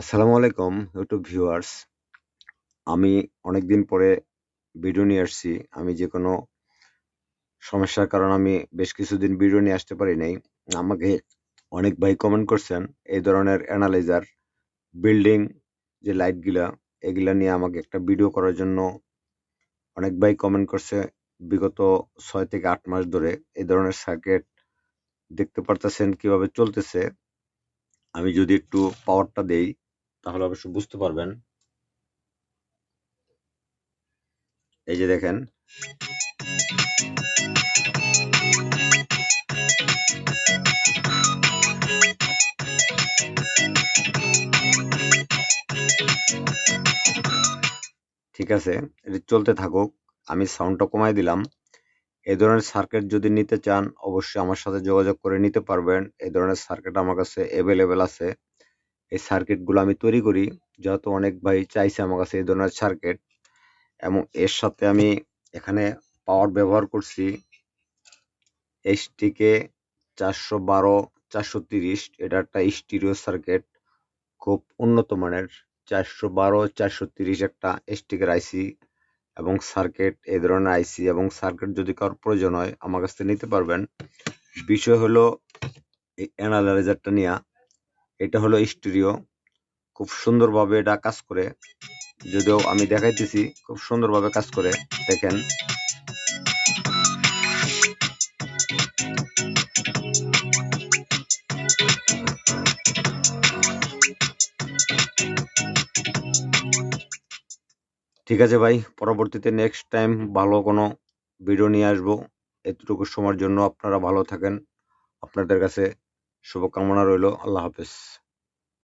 আসসালামু আলাইকুম YouTube viewers আমি অনেকদিন পরে ভিডিও নিয়ে আসছি। আমি যে কোনো সমস্যার কারণে আমি বেশ কিছুদিন ভিডিও নিয়ে আসতে পারি নাই। আমাকে অনেক ভাই কমেন্ট করছেন, এই ধরনের অ্যানালাইজার বিল্ডিং যে লাইটগুলা এগুলা নিয়ে আমাকে একটা ভিডিও করার জন্য অনেক ভাই কমেন্ট করছে। বিগত ছয় থেকে আট মাস ধরে এই ধরনের সার্কিট দেখতে পারতেছেন কীভাবে চলতেছে। আমি যদি একটু পাওয়ারটা দেই তাহলে অবশ্য বুঝতে পারবেন। এই যে দেখেন। ঠিক আছে, এটি চলতে থাকুক। আমি সাউন্ডটা কমাই দিলাম। এই ধরনের সার্কিট যদি নিতে চান, অবশ্যই আমার সাথে যোগাযোগ করে নিতে পারবেন। এই ধরনের সার্কিট আমার কাছে অ্যাভেলেবেল আছে। এই সার্কিটগুলো আমি তৈরি করি, যেহেতু অনেক ভাই চাইছে আমার কাছে এই ধরনের সার্কিট এবং এর সাথে আমি এখানে পাওয়ার ব্যবহার করছি এইচটিকে চারশো বারো, চারশো তিরিশ, এটা একটা স্টিরিও সার্কিট খুব উন্নত মানের, চারশো বারো, চারশো তিরিশ একটা স্টিকের আইসি এবং সার্কিট এই ধরনের আইসি এবং সার্কিট যদি কারোর প্রয়োজন হয়, আমার কাছ থেকে নিতে পারবেন। বিষয় হলো এই অ্যানালাইজারটা নিয়ে এটা হলো স্টিরিও খুব সুন্দরভাবে এটা কাজ করে। যদিও আমি দেখাইতেছি, খুব সুন্দরভাবে কাজ করে, দেখেন। ঠিক আছে ভাই, পরবর্তীতে নেক্সট টাইম ভালো কোনো ভিডিও নিয়ে আসব। এতটুকু সময়ের জন্য আপনারা ভালো থাকেন। আপনাদের কাছে শুভকামনা রইল আল্লাহ হাফেজ।